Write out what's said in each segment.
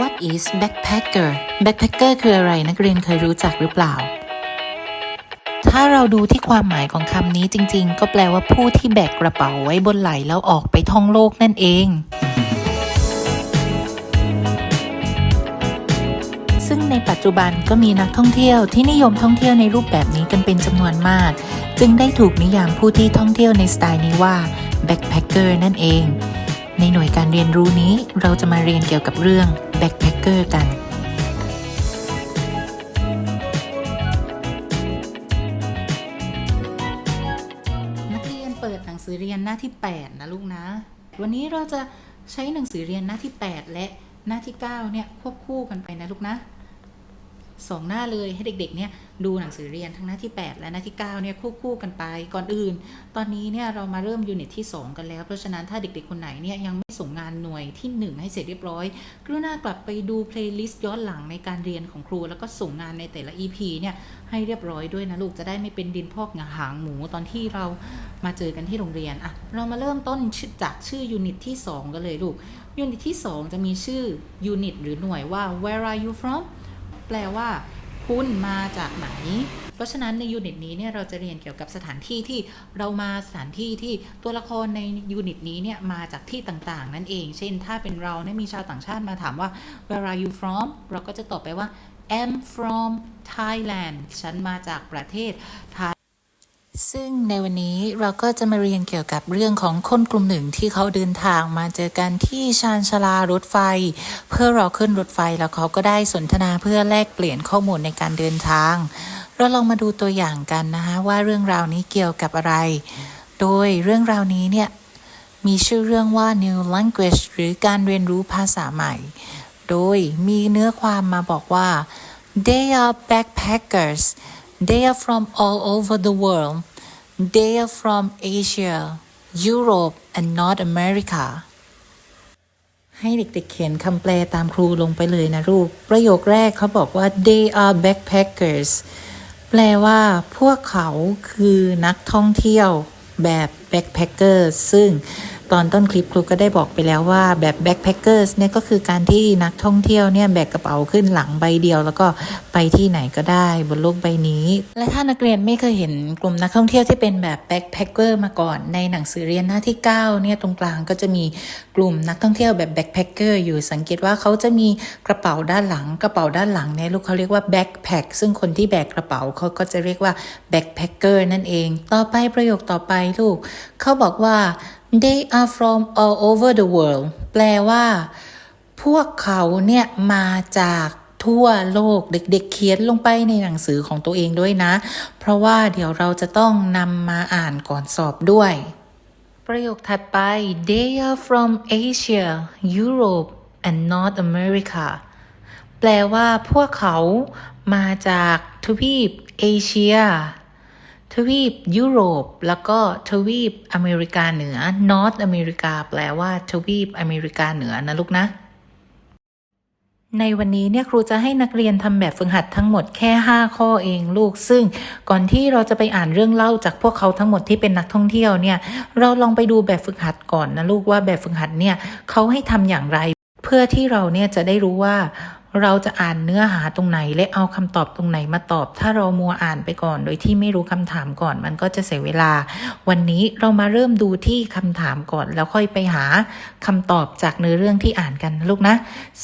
What is backpacker backpacker คืออะไรนักเรียนเคยรู้จักหรือเปล่า ถ้าเราดูที่ความหมายของคำนี้จริง ๆ ก็แปลว่าผู้ที่แบกกระเป๋าไว้บนไหล่แล้วออกไปท่องโลกนั่นเอง ซึ่งในปัจจุบันก็มีนักท่องเที่ยวที่นิยมท่องเที่ยวในรูปแบบนี้กันเป็นจำนวนมาก จึงได้ถูกนิยามผู้ที่ท่องเที่ยวในสไตล์นี้ว่า backpacker นั่นเอง ในหน่วยการเรียนรู้นี้เราจะมาเรียนเกี่ยวกับเรื่องแบ็คแพคเกอร์กัน นักเรียนเปิดหนังสือเรียนหน้าที่ 8 นะลูกนะ วันนี้เราจะใช้หนังสือเรียนหน้าที่ 8 และหน้าที่ 9 เนี่ยควบคู่กันไปนะลูกนะ สองหน้าเลยให้เด็กๆเนี่ยดูหนังสือเรียนทั้งหน้าที่ 8 และหน้าที่9เนี่ยควบคู่กันไปก่อนอื่น ตอนนี้เนี่ยเรามาเริ่มยูนิตที่ 2 กันแล้ว เพราะฉะนั้นถ้าเด็กๆคนไหนเนี่ยยังไม่ส่งงานหน่วยที่ 1 ให้เสร็จเรียบร้อยกรุณากลับไปดูเพลย์ลิสต์ย้อนหลังในการเรียนของครู แล้วก็ส่งงานในแต่ละ EP เนี่ยให้เรียบร้อยด้วยนะลูกจะได้ไม่เป็นดินพอกหางหมูตอนที่เรามาเจอกันที่โรงเรียนอะเรามาเริ่มต้นจากชื่อยูนิตที่ 2 กันเลยลูกยูนิตที่ 2 จะมีชื่อยูนิตหรือหน่วยว่า where are you from แปลว่า คุณมาจากไหน เพราะฉะนั้นในยูนิตนี้เนี่ยเราจะเรียนเกี่ยวกับสถานที่ที่เรามาสถานที่ที่ตัวละครในยูนิตนี้เนี่ยมาจากที่ต่างๆ นั่นเอง เช่น ถ้าเป็นเราเนี่ยมีชาวต่างชาติมาถามว่า where are you from เราก็จะตอบไปว่า I'm from Thailand ฉันมาจากประเทศไทย ซึ่งในวันนี้เราก็จะมาเรียนเกี่ยวกับเรื่องของคนกลุ่มหนึ่งที่เขาเดินทางมาเจอกันที่ชานชาลารถไฟ เพื่อรอขึ้นรถไฟแล้วเขาก็ได้สนทนาเพื่อแลกเปลี่ยนข้อมูลในการเดินทาง เราลองมาดูตัวอย่างกันนะคะว่าเรื่องราวนี้เกี่ยวกับอะไร โดยเรื่องราวนี้เนี่ยมีชื่อเรื่องว่า new language หรือการเรียนรู้ภาษาใหม่ โดยมีเนื้อความมาบอกว่า they are backpackers they are from all over the world they are from Asia Europe and North America ให้เด็กๆเขียนคำแปลตามครูลงไปเลยนะลูก ประโยคแรกเขาบอกว่า they are backpackers แปลว่า พวกเขาคือนักท่องเที่ยวแบบ backpacker ซึ่ง ตอนต้นคลิปครูก็ได้บอกไปแล้วว่าแบบ backpackers เนี่ยก็คือการที่นักท่องเที่ยวเนี่ยแบกกระเป๋าขึ้นหลังใบเดียว แล้วก็ไปที่ไหนก็ได้บนโลกใบนี้ และถ้านักเรียนไม่เคยเห็นกลุ่มนักท่องเที่ยวที่เป็นแบบ backpacker มาก่อนในหนังสือเรียนหน้าที่9เนี่ยตรงกลางก็จะมีกลุ่มนักท่องเที่ยวแบบ backpacker อยู่สังเกตว่าเขาจะมีกระเป๋าด้านหลัง กระเป๋าด้านหลังเนี่ยลูกเขาเรียกว่า backpack ซึ่งคนที่แบกกระเป๋าเขาก็จะเรียกว่า backpacker นั่นเอง ต่อไปประโยคต่อไปลูกเขาบอกว่า they are from all over the world แปลว่า พวกเขาเนี่ยมาจากทั่วโลกเด็กๆเขียนลงไปในหนังสือของตัวเองด้วยนะ เพราะว่าเดี๋ยวเราจะต้องนำมาอ่านก่อนสอบด้วย ประโยคถัดไป they are from Asia Europe and North America แปลว่าพวกเขามาจากทวีปเอเชีย ทวีปยุโรป แล้วก็ทวีปอเมริกาเหนือ North อเมริกาแปลว่าทวีปอเมริกาเหนือนะลูกนะ ในวันนี้เนี่ยครูจะให้นักเรียนทำแบบฝึกหัดทั้งหมดแค่ 5 ข้อเองลูก ซึ่งก่อนที่เราจะไปอ่านเรื่องเล่าจากพวกเขาทั้งหมดที่เป็นนักท่องเที่ยวเนี่ย เราลองไปดูแบบฝึกหัดก่อนนะลูกว่าแบบฝึกหัดเนี่ยเขาให้ทำอย่างไร เพื่อที่เราเนี่ยจะได้รู้ว่า เราจะอ่านเนื้อหาตรงไหน และเอาคำตอบตรงไหนมาตอบ ถ้าเรามัวอ่านไปก่อน โดยที่ไม่รู้คำถามก่อนมันก็จะเสียเวลา วันนี้เรามาเริ่มดูที่คำถามก่อน แล้วค่อยไปหาคำตอบจากเนื้อเรื่องที่อ่านกันลูกนะ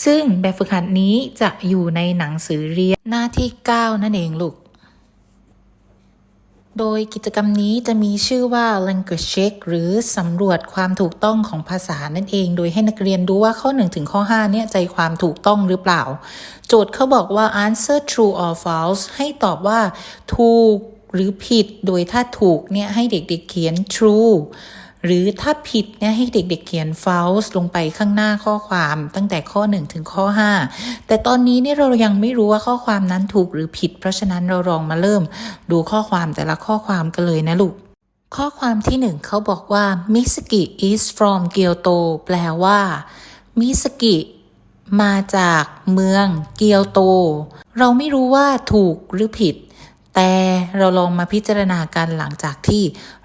ซึ่งแบบฝึกหัดนี้จะอยู่ในหนังสือเรียนหน้าที่ 9 นั่นเองลูก โดยกิจกรรมนี้จะมีชื่อว่า language check หรือสำรวจความถูกต้องของภาษานั่นเอง โดยให้นักเรียนดูว่าข้อ 1 ถึงข้อ 5 เนี่ยใจความถูกต้องหรือเปล่า โจทย์เขาบอกว่า answer true or false ให้ตอบว่าถูกหรือผิด โดยถ้าถูกเนี่ยให้เด็กๆเขียน true หรือถ้าผิดเนี่ยให้เด็กๆเขียน false ลงไปข้างหน้าข้อความตั้งแต่ข้อ 1 ถึงข้อ 5 แต่ตอนนี้เนี่ยเรายังไม่รู้ว่าข้อความนั้นถูกหรือผิด เพราะฉะนั้นเราลองมาเริ่มดูข้อความแต่ละข้อความกันเลยนะลูก ข้อความที่หนึ่งเขาบอกว่า Misaki is from Kyoto แปลว่า Misaki มาจากเมืองเกียวโต เราไม่รู้ว่าถูกหรือผิด แต่เราลองมาพิจารณากันหลังจากที่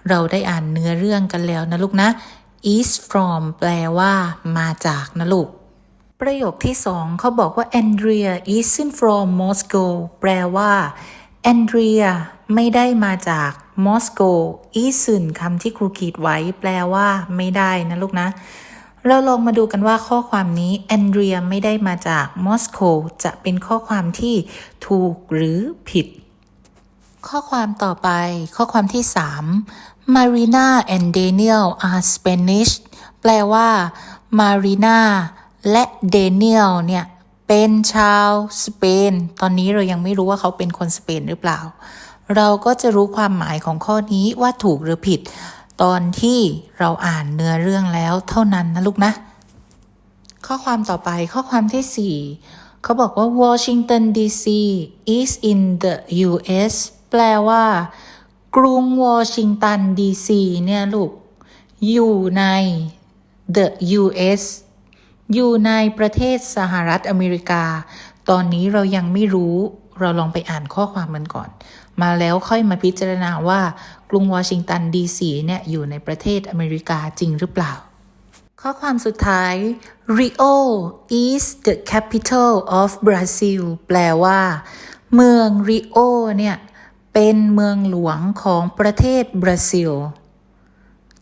เราได้อ่านเนื้อเรื่องกันแล้วนะลูกนะ is from แปลว่า มาจากนะลูก ประโยคที่สองเขาบอกว่า Andrea isn't from Moscow แปลว่า Andrea ไม่ได้มาจากมอสโก isn't คำที่ครูขีดไว้ แปลว่า ไม่ได้นะลูกนะ เราลองมาดูกันว่าข้อความนี้ Andrea ไม่ได้มาจากมอสโกจะเป็นข้อความที่ถูกหรือผิด ข้อความต่อไปข้อความที่ 3 Marina and Daniel are Spanish แปลว่า Marina และ Daniel เนี่ยเป็นชาวสเปน ตอนนี้เรายังไม่รู้ว่าเขาเป็นคนสเปนหรือเปล่า เราก็จะรู้ความหมายของข้อนี้ว่าถูกหรือผิด ตอนที่เราอ่านเนื้อเรื่องแล้วเท่านั้นนะลูกนะ ข้อความต่อไปข้อความที่ 4 เขาบอกว่า Washington DC is in the US แปลว่า กรุงวอชิงตันดีซีเนี่ยลูก อยู่ใน the US อยู่ในประเทศสหรัฐอเมริกา ตอนนี้เรายังไม่รู้เราลองไปอ่านข้อความมันก่อน มาแล้วค่อยมาพิจารณาว่า กรุงวอชิงตันดีซีเนี่ยอยู่ในประเทศอเมริกาจริงหรือเปล่า ข้อความสุดท้าย Rio is the capital of Brazil แปลว่า เมืองริโอเนี่ย เป็นเมืองหลวงของประเทศบราซิล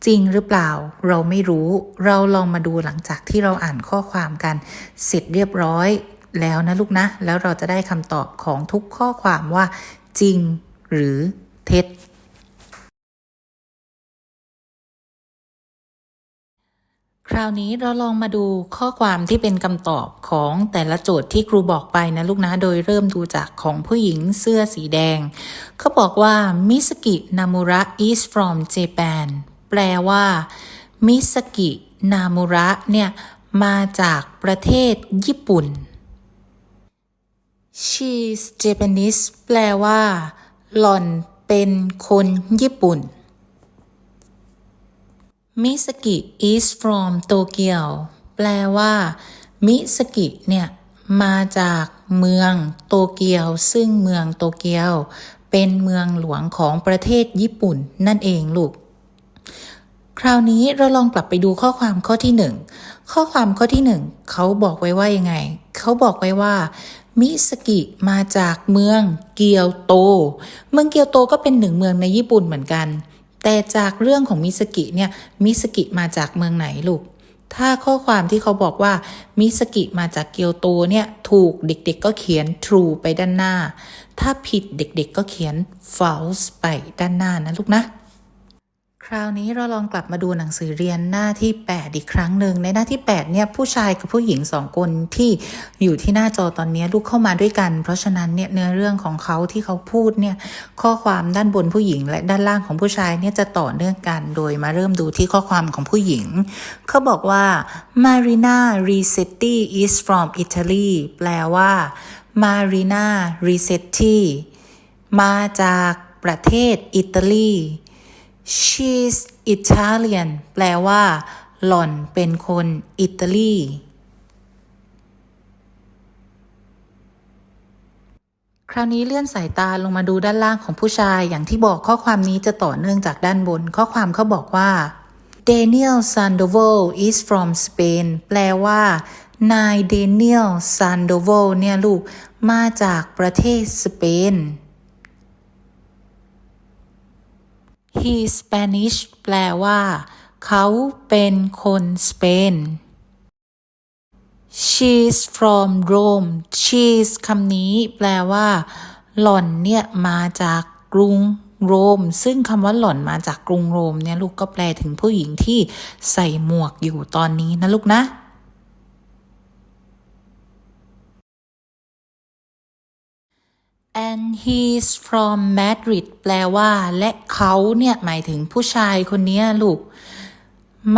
จริงหรือเปล่าเราไม่รู้ เราลองมาดูหลังจากที่เราอ่านข้อความกันเสร็จเรียบร้อยแล้วนะลูกนะ แล้วเราจะได้คำตอบของทุกข้อความว่าจริงหรือเท็จ คราวนี้เราลองมาดูข้อความที่เป็นคำตอบของแต่ละโจทย์ที่ครูบอกไปนะลูกนะ โดยเริ่มดูจากของผู้หญิงเสื้อสีแดง เขาบอกว่ามิสกินามุระ is from Japan แปลว่ามิสกินามุระเนี่ย มาจากประเทศญี่ปุ่น she's Japanese แปลว่า หล่อนเป็นคนญี่ปุ่น มิสกิ is from Tokyo แปลว่า มิสกิเนี่ยมาจากเมืองโตเกียว ซึ่งเมืองโตเกียว เป็นเมืองหลวงของประเทศญี่ปุ่นนั่นเองลูก คราวนี้เราลองกลับไปดูข้อความข้อที่หนึ่งข้อความข้อที่หนึ่งเขาบอกไว้ว่ายังไง เขาบอกไว้ว่า มิสกิมาจากเมืองเกียวโต เมืองเกียวโตก็เป็นหนึ่งเมืองในญี่ปุ่นเหมือนกัน แต่จากเรื่องของมิสกิเนี่ยมิสกิมาจากเมืองไหนลูก ถ้าข้อความที่เขาบอกว่ามิสกิมาจากเกียวโตเนี่ยถูกเด็กๆก็เขียน true ไปด้านหน้า ถ้าผิดเด็กๆก็เขียน false ไปด้านหน้านะลูกนะ คราวนี้เราลองกลับมาดูหนังสือเรียนหน้าที่ 8 อีกครั้งหนึ่งในหน้าที่ 8 เนี่ยผู้ชายกับผู้หญิงสองคนที่อยู่ที่หน้าจอตอนนี้ลูกเข้ามาด้วยกัน เพราะฉะนั้นเนี่ยเนื้อเรื่องของเขาที่เขาพูดเนี่ยข้อความด้านบนผู้หญิงและด้านล่างของผู้ชายเนี่ยจะต่อเนื่องกัน โดยมาเริ่มดูที่ข้อความของผู้หญิง เขาบอกว่า Marina Risetti is from Italy แปลว่า Marina Risetti มาจากประเทศอิตาลี she's Italian แปลว่า หล่อนเป็นคนอิตาลี คราวนี้เลื่อนสายตาลงมาดูด้านล่างของผู้ชาย อย่างที่บอกข้อความนี้จะต่อเนื่องจากด้านบน ข้อความเขาบอกว่า Daniel Sandoval is from Spain แปลว่า นาย Daniel Sandoval เนี่ยลูก มาจากประเทศสเปน he Spanish แปลว่า เขาเป็นคนสเปน she's from Rome she's คำนี้แปลว่า หล่อนเนี่ยมาจากกรุงโรม ซึ่งคำว่าหล่อนมาจากกรุงโรมเนี่ยลูกก็แปลถึงผู้หญิงที่ใส่หมวกอยู่ตอนนี้นะลูกนะ and he's from Madrid แปลว่า และเขาเนี่ยหมายถึงผู้ชายคนนี้ลูก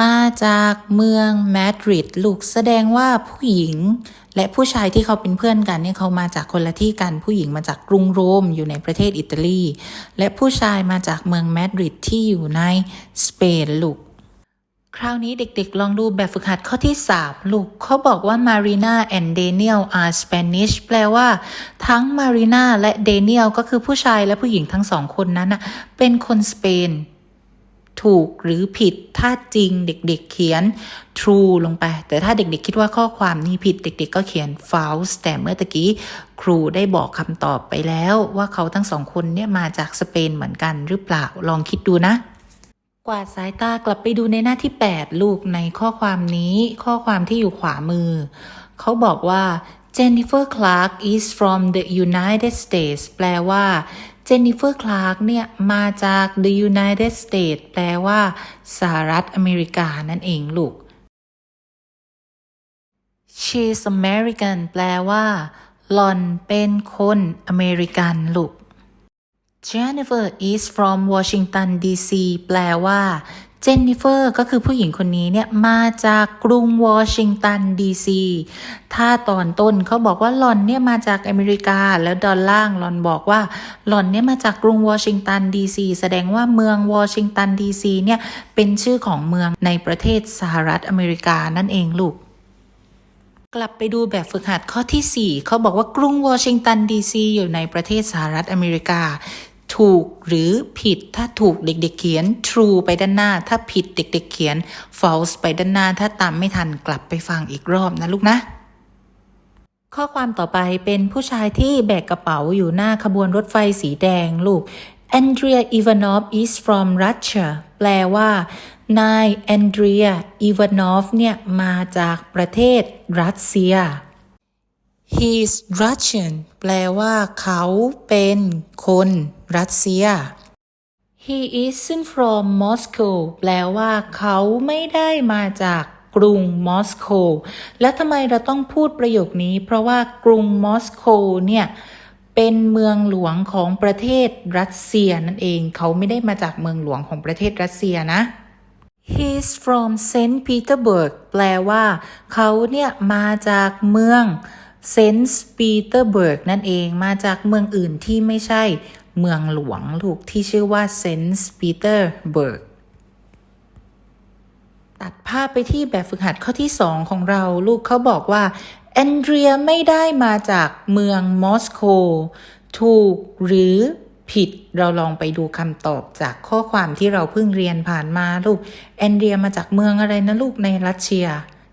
มาจากเมืองมาดริดลูกแสดงว่าผู้หญิง และผู้ชายที่เขาเป็นเพื่อนกันเนี่ยเขามาจากคนละที่กันผู้หญิงมาจากกรุงโรมอยู่ในประเทศอิตาลี และผู้ชายมาจากเมืองมาดริดที่อยู่ในสเปนลูก คราวนี้เด็กๆ ลองดูแบบฝึกหัดข้อที่ 3 ลูกเขาบอกว่า Marina and Daniel are Spanish แปลว่า ทั้ง Marina และ Daniel ก็คือผู้ชายและผู้หญิงทั้งสองคนนั้นนะเป็นคนสเปน ถูกหรือผิด ถ้าจริงเด็กๆ เขียน true ลงไป แต่ถ้าเด็กๆ คิดว่าข้อความนี้ผิดเด็กๆ ก็เขียน false แต่เมื่อตะกี้ครูได้บอกคำตอบไปแล้ว ว่าเขาทั้งสองคนเนี่ยมาจากสเปนเหมือนกันหรือเปล่า ลองคิดดูนะ กวาดสายตากลับไปดูในหน้าที่ 8 ลูกในข้อความนี้ ข้อความที่อยู่ขวามือ เขาบอกว่า Jennifer Clark is from the United States แปลว่า Jennifer Clark เนี่ย มาจาก the United States แปลว่า สหรัฐอเมริกา นั่นเองลูก She's American แปลว่าหล่อนเป็นคนอเมริกันลูก Jennifer is from Washington D.C. แปลว่า Jennifer ก็คือผู้หญิงคนนี้เนี่ยมาจากกรุงวอชิงตันดีซีถ้าตอนต้นเขาบอกว่าหลอนเนี่ยมาจากอเมริกา แล้วดอนล่างหลอนบอกว่าหลอนเนี่ยมาจากกรุงวอชิงตันดีซีแสดงว่าเมืองวอชิงตันดีซีเนี่ยเป็นชื่อของเมืองในประเทศสหรัฐอเมริกานั่นเองลูกกลับไปดูแบบฝึกหัดข้อที่ 4 เขาบอกว่ากรุงวอชิงตันดีซีอยู่ในประเทศสหรัฐอเมริกา ถูกหรือผิด ถ้าถูกเด็กๆเขียน true ไปด้านหน้า ถ้าผิดเด็กๆเขียน false ไปด้านหน้า ถ้าตามไม่ทันกลับไปฟังอีกรอบนะลูกนะ ข้อความต่อไปเป็นผู้ชายที่แบกกระเป๋าอยู่หน้าขบวนรถไฟสีแดงลูก Andrea Ivanov is from Russia แปลว่า นายแอนเดรียอีวานอฟเนี่ยมาจากประเทศรัสเซีย He's Russian แปลว่าเขาเป็นคน รัสเซีย He isn't from Moscow แปลว่าเขาไม่ได้มาจากกรุงมอสโก และทำไมเราต้องพูดประโยคนี้ เพราะว่ากรุงมอสโกเนี่ยเป็นเมืองหลวงของประเทศรัสเซียนั่นเอง เขาไม่ได้มาจากเมืองหลวงของประเทศรัสเซียนะ He's from Saint Petersburg แปลว่า เขาเนี่ยมาจากเมือง Saint Petersburg นั่นเองมาจากเมืองอื่นที่ไม่ใช่เมืองหลวงลูกที่ชื่อว่า Saint Petersburg ตัดภาพไปที่แบบฝึกหัดข้อที่ 2 ของเราลูกเขาบอกว่าแอนเดรียไม่ได้มาจากเมืองมอสโกถูกหรือผิดเราลองไปดูคำตอบจากข้อความที่เราเพิ่งเรียนผ่านมาลูกแอนเดรียมาจากเมืองอะไรนะลูกในรัสเซีย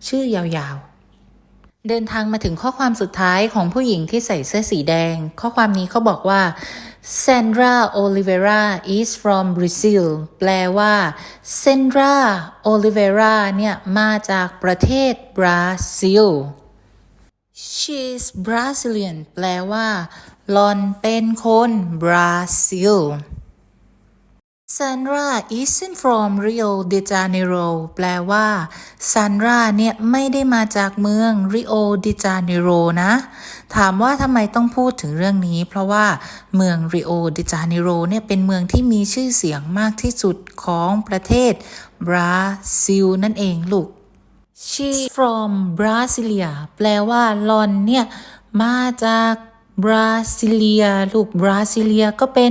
ชื่อยาวๆ เดินทางมาถึงข้อความสุดท้ายของผู้หญิงที่ใส่เสื้อสีแดง ข้อความนี้เขาบอกว่า Sandra Oliveira is from Brazil แปลว่า Sandra Oliveira เนี่ยมาจากประเทศบราซิล She's Brazilian แปลว่าหลอนเป็นคนบราซิล Sandra isn't from Rio de Janeiro แปลว่า Sandra เนี่ยไม่ได้มาจากเมือง Rio de Janeiro นะ ถามว่าทำไมต้องพูดถึงเรื่องนี้ เพราะว่าเมือง Rio de Janeiro เนี่ยเป็นเมืองที่มีชื่อเสียงมากที่สุดของประเทศบราซิลนั่นเองลูก She from Brasilia แปลว่าลอนเนี่ยมาจากบราซิเลีย ลูกบราซิเลียก็เป็น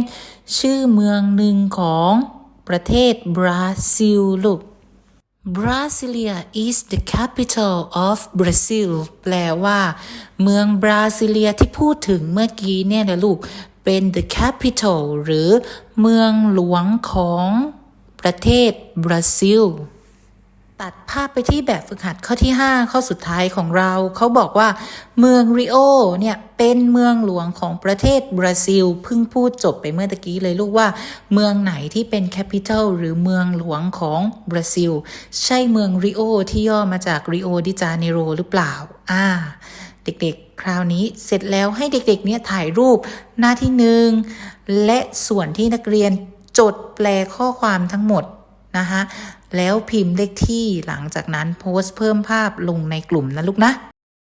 ชื่อเมืองหนึ่งของประเทศบราซิลลูก Brasilia is the capital of Brazil แปลว่า เมืองบราซิเลียที่พูดถึงเมื่อกี้เนี่ยนะลูก เป็น the capital หรือเมืองหลวงของประเทศบราซิล ตัดภาพไปที่แบบฝึกหัดข้อที่ 5 ข้อสุดท้ายของเรา เขาบอกว่า เมืองริโอเนี่ยเป็นเมืองหลวงของประเทศบราซิลเพิ่งพูดจบไปเมื่อตะกี้เลยลูกว่า เมืองไหนที่เป็นแคปิตอลหรือเมืองหลวงของบราซิล ใช่เมืองริโอที่ย่อมาจากริโอดิจาเนโรหรือเปล่า อ่า เด็กๆ คราวนี้เสร็จแล้วให้เด็กๆเนี่ยถ่ายรูปหน้าที่หนึ่งและส่วนที่นักเรียนจดแปลข้อความทั้งหมดนะคะ แล้วพิมพ์เลขที่หลังจากนั้นโพสต์เพิ่มภาพลงในกลุ่มนะลูกนะ